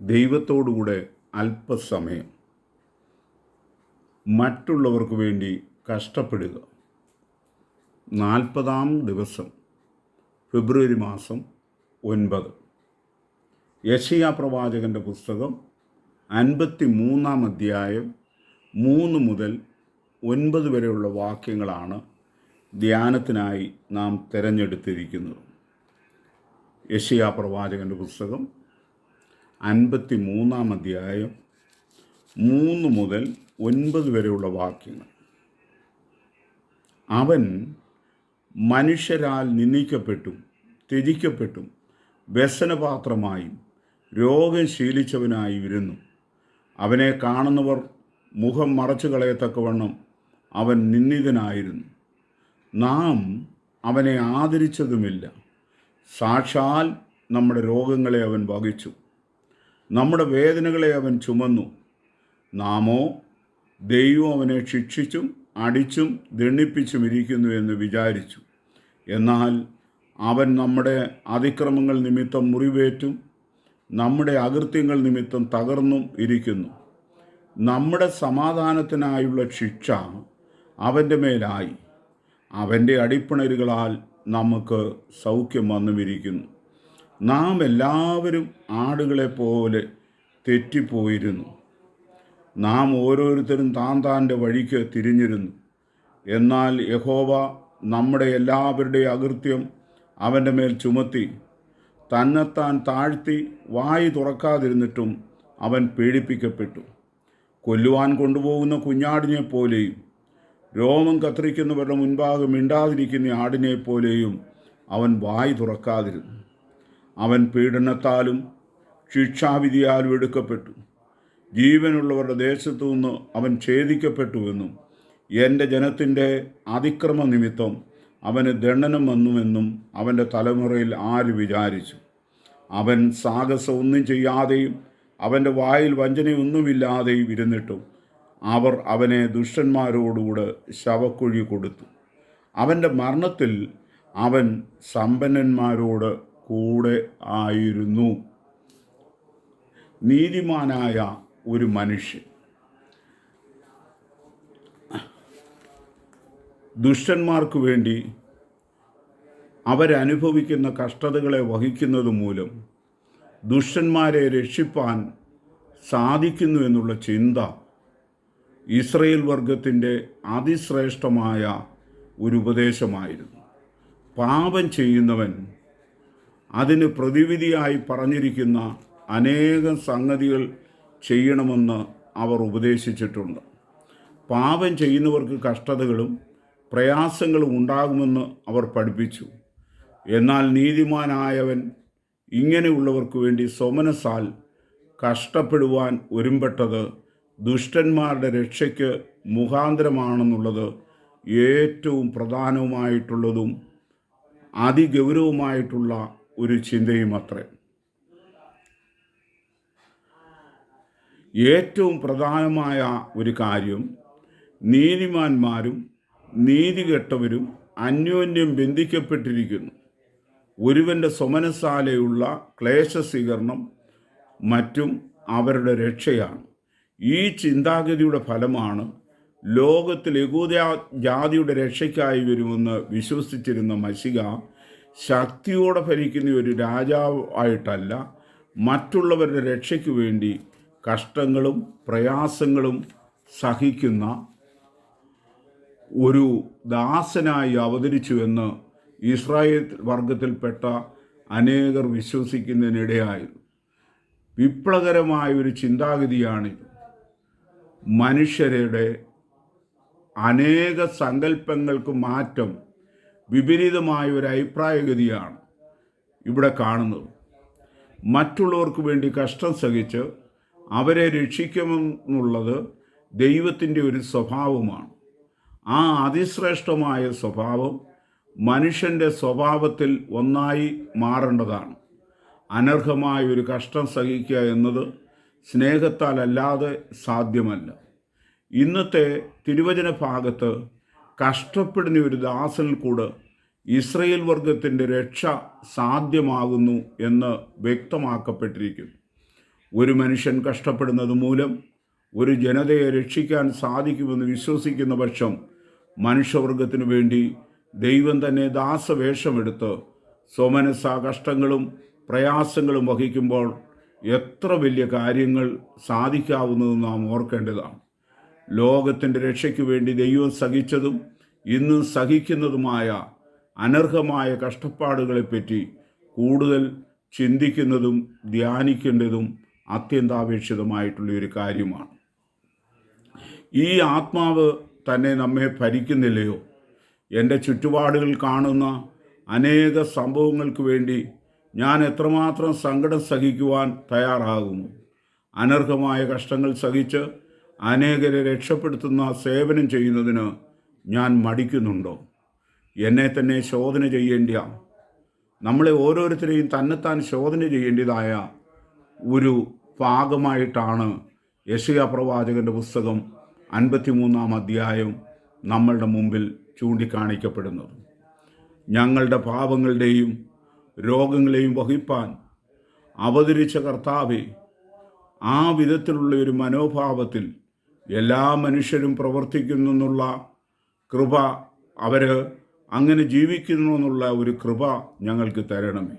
ദൈവത്തോടുകൂടെ അല്പസമയം. മറ്റുള്ളവർക്ക് വേണ്ടി കഷ്ടപ്പെടുക. നാൽപ്പതാം ദിവസം ഫെബ്രുവരി മാസം ഒൻപത്. യശയ പ്രവാചകന്റെ പുസ്തകം അൻപത്തി മൂന്നാം അധ്യായം മൂന്ന് മുതൽ ഒൻപത് വരെയുള്ള വാക്യങ്ങളാണ് ധ്യാനത്തിനായി നാം തിരഞ്ഞെടുത്തിരിക്കുന്നത്. യശയ പ്രവാചകന്റെ പുസ്തകം അൻപത്തി മൂന്നാം അധ്യായം മൂന്ന് മുതൽ ഒൻപത് വരെയുള്ള വാക്യങ്ങൾ. അവൻ മനുഷ്യരാൽ നിന്ദിക്കപ്പെട്ടും ത്യജിക്കപ്പെട്ടും വ്യസനപാത്രമായും രോഗം ശീലിച്ചവനായി ഇരുന്നു അവനെ കാണുന്നവർ മുഖം മറച്ചു കളയത്തക്കവണ്ണം അവൻ നിന്ദിതനായിരുന്നു. നാം അവനെ ആദരിച്ചതുമില്ല. സാക്ഷാൽ നമ്മുടെ രോഗങ്ങളെ അവൻ വഹിച്ചു. നമ്മുടെ വേദനകളെ അവൻ ചുമന്നു. നാമോ ദൈവം അവനെ ശിക്ഷിച്ചും അടിച്ചും ദണ്ണിപ്പിച്ചും ഇരിക്കുന്നു എന്ന് വിചാരിച്ചു. എന്നാൽ അവൻ നമ്മുടെ അതിക്രമങ്ങൾ നിമിത്തം മുറിവേറ്റും നമ്മുടെ അകൃത്യങ്ങൾ നിമിത്തം തകർന്നും ഇരിക്കുന്നു. നമ്മുടെ സമാധാനത്തിനായുള്ള ശിക്ഷ അവന്റെ മേലായി. അവന്റെ അടിപ്പിണരുകളാൽ നമുക്ക് സൗഖ്യം വന്നുമിരിക്കുന്നു. നാം എല്ലാവരും ആടുകളെ പോലെ തെറ്റിപ്പോയിരുന്നു. നാം ഓരോരുത്തരും താൻ താന്റെ വഴിക്ക് തിരിഞ്ഞിരുന്നു. എന്നാൽ യഹോവ നമ്മുടെ എല്ലാവരുടെയും അകൃത്യം അവന്റെ മേൽ ചുമത്തി തന്നെത്താൻ താഴ്ത്തി വായി തുറക്കാതിരുന്നിട്ടും അവൻ പീഡിപ്പിക്കപ്പെട്ടു കൊല്ലുവാൻ കൊണ്ടുപോകുന്ന കുഞ്ഞാടിനെ പോലെയും രോമം കത്തിരിക്കുന്നവരുടെ മുൻപാകെ മിണ്ടാതിരിക്കുന്ന ആടിനെ പോലെയും അവൻ വായി തുറക്കാതിരുന്നു. അവൻ പീഡനത്താലും ശിക്ഷാവിധിയാലും എടുക്കപ്പെട്ടു. ജീവനുള്ളവരുടെ ദേശത്തു നിന്ന് അവൻ ഛേദിക്കപ്പെട്ടുവെന്നും എന്റെ ജനത്തിന്റെ അതിക്രമ നിമിത്തം അവന് ദണ്ഡനം വന്നുവെന്നും അവന്റെ തലമുറയിൽ ആര് വിചാരിച്ചു? അവൻ സാഹസം ഒന്നും ചെയ്യാതെയും അവന്റെ വായിൽ വഞ്ചനയൊന്നുമില്ലാതെയും ഇരുന്നിട്ടും അവർ അവനെ ദുഷ്ടന്മാരോടുകൂടെ ശവക്കുഴി കൊടുത്തു. അവന്റെ മരണത്തിൽ അവൻ സമ്പന്നന്മാരോട് കൂടെ ആയിരുന്നു. നീതിമാനായ ഒരു മനുഷ്യൻ. ദുഷ്ടന്മാർക്ക് വേണ്ടി അവരനുഭവിക്കുന്ന കഷ്ടതകളെ വഹിക്കുന്നത് മൂലം ദുഷ്ടന്മാരെ രക്ഷിപ്പാൻ സാധിക്കുന്നു എന്നുള്ള ചിന്ത ഇസ്രയേൽ വർഗത്തിന്റെ അതിശ്രേഷ്ഠമായ ഒരു ഉപദേശമായിരുന്നു. പാപം ചെയ്യുന്നവൻ അതിന് പ്രതിവിധിയായി പറഞ്ഞിരിക്കുന്ന അനേകം സംഗതികൾ ചെയ്യണമെന്ന് അവർ ഉപദേശിച്ചിട്ടുണ്ട്. പാപം ചെയ്യുന്നവർക്ക് കഷ്ടതകളും പ്രയാസങ്ങളും ഉണ്ടാകുമെന്ന് അവർ പഠിപ്പിച്ചു. എന്നാൽ നീതിമാനായവൻ ഇങ്ങനെയുള്ളവർക്ക് വേണ്ടി സോമനസാൽ കഷ്ടപ്പെടുവാൻ ഒരുമ്പെട്ടത് ദുഷ്ടന്മാരുടെ രക്ഷയ്ക്ക് മുഖാന്തരമാണെന്നുള്ളത് ഏറ്റവും പ്രധാനവുമായിട്ടുള്ളതും അതിഗൗരവമായിട്ടുള്ള ഒരു ചിന്തയും അത്രേ. ഏറ്റവും പ്രധാനമായ ഒരു കാര്യം നീതിമാന്മാരും നീതികെട്ടവരും അന്യോന്യം ബന്ധിക്കപ്പെട്ടിരിക്കുന്നു. ഒരുവന്റെ സ്വമനസാലയുള്ള ക്ലേശസ്വീകരണം മറ്റും അവരുടെ രക്ഷയാണ്. ഈ ചിന്താഗതിയുടെ ഫലമാണ് ലോകത്തിൽ യകൂദ ജാതിയുടെ രക്ഷയ്ക്കായി വരുമെന്ന് വിശ്വസിച്ചിരുന്ന മഷിക ശക്തിയോടെ ഭരിക്കുന്ന ഒരു രാജാവ് ആയിട്ടല്ല മറ്റുള്ളവരുടെ രക്ഷയ്ക്ക് വേണ്ടി കഷ്ടങ്ങളും പ്രയാസങ്ങളും സഹിക്കുന്ന ഒരു ദാസനായി അവതരിച്ചു എന്ന് ഇസ്രായേൽ വർഗത്തിൽപ്പെട്ട അനേകർ വിശ്വസിക്കുന്നതിനിടയായിരുന്നു. വിപ്ലവകരമായ ഒരു ചിന്താഗതിയാണിത് മനുഷ്യരുടെ അനേക സങ്കല്പങ്ങൾക്ക് മാറ്റം വിപരീതമായ ഒരു അഭിപ്രായഗതിയാണ് ഇവിടെ കാണുന്നത്. മറ്റുള്ളവർക്ക് വേണ്ടി കഷ്ടം സഹിച്ച് അവരെ രക്ഷിക്കുമെന്നുള്ളത് ദൈവത്തിന്റെ ഒരു സ്വഭാവമാണ്. ആ അതിശ്രേഷ്ഠമായ സ്വഭാവം മനുഷ്യന്റെ സ്വഭാവത്തിൽ ഒന്നായി മാറേണ്ടതാണ്. അനർഹമായ ഒരു കഷ്ടം സഹിക്കുക എന്നത് സ്നേഹത്താലല്ലാതെ സാധ്യമല്ല. ഇന്നത്തെ തിരുവചന ഭാഗത്ത് കഷ്ടപ്പെടുന്ന ഒരു ദാസനിൽ കൂടെ ഇസ്രയേൽ വർഗത്തിന്റെ രക്ഷ സാധ്യമാകുന്നു എന്ന് വ്യക്തമാക്കപ്പെട്ടിരിക്കുന്നു. ഒരു മനുഷ്യൻ കഷ്ടപ്പെടുന്നത് മൂലം ഒരു ജനതയെ രക്ഷിക്കാൻ സാധിക്കുമെന്ന് വിശ്വസിക്കുന്ന പക്ഷം മനുഷ്യവർഗത്തിനു വേണ്ടി ദൈവം തന്നെ ദാസവേഷമെടുത്ത് സ്വമനസ്സ കഷ്ടങ്ങളും പ്രയാസങ്ങളും വഹിക്കുമ്പോൾ എത്ര വലിയ കാര്യങ്ങൾ സാധിക്കാവുന്നതെന്ന് നാം ഓർക്കേണ്ടതാണ്. ലോകത്തിന്റെ രക്ഷയ്ക്ക് വേണ്ടി ദൈവം സഹിച്ചതും ഇന്നും സഹിക്കുന്നതുമായ അനർഹമായ കഷ്ടപ്പാടുകളെപ്പറ്റി കൂടുതൽ ചിന്തിക്കുന്നതും ധ്യാനിക്കേണ്ടതും അത്യന്താപേക്ഷിതമായിട്ടുള്ള ഒരു കാര്യമാണ്. ഈ ആത്മാവ് തന്നെ നമ്മെ ഭരിക്കുന്നില്ലയോ? എന്റെ ചുറ്റുപാടുകൾ കാണുന്ന അനേക സംഭവങ്ങൾക്ക് വേണ്ടി ഞാൻ എത്രമാത്രം സങ്കടം സഹിക്കുവാൻ തയ്യാറാകുന്നു? അനർഹമായ കഷ്ടങ്ങൾ സഹിച്ച് അനേകരെ രക്ഷപ്പെടുത്തുന്ന സേവനം ചെയ്യുന്നതിന് ഞാൻ മടിക്കുന്നുണ്ടോ? എന്നെ തന്നെ ശോധന ചെയ്യേണ്ട നമ്മളെ ഓരോരുത്തരെയും തന്നെത്താൻ ശോധന ചെയ്യേണ്ടതായ ഒരു ഭാഗമായിട്ടാണ് യശയ പ്രവാചകന്റെ പുസ്തകം അൻപത്തിമൂന്നാം അധ്യായം നമ്മളുടെ മുമ്പിൽ ചൂണ്ടിക്കാണിക്കപ്പെടുന്നത്. ഞങ്ങളുടെ പാപങ്ങളുടെയും രോഗങ്ങളെയും വഹിപ്പാൻ അവതരിച്ച കർത്താവെ ആ വിധത്തിലുള്ള ഒരു മനോഭാവത്തിൽ എല്ലാ മനുഷ്യരും പ്രവർത്തിക്കുന്നു എന്നുള്ള കൃപ അവർ അങ്ങനെ ജീവിക്കുന്നു എന്നുള്ള ഒരു കൃപ ഞങ്ങൾക്ക് തരണമേ.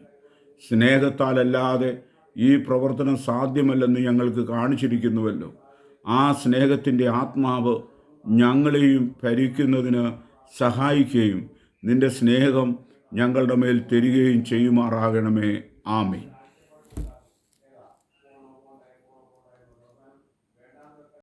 സ്നേഹത്താലല്ലാതെ ഈ പ്രവർത്തനം സാധ്യമല്ലെന്ന് ഞങ്ങൾക്ക് കാണിച്ചിരിക്കുന്നുവല്ലോ. ആ സ്നേഹത്തിന്റെ ആത്മാവ് ഞങ്ങളെയും ഭരിക്കുന്നതിന് സഹായിക്കുകയും നിന്റെ സ്നേഹം ഞങ്ങളുടെ മേൽ തരികയും ചെയ്യുമാറാകണമേ. ആമേ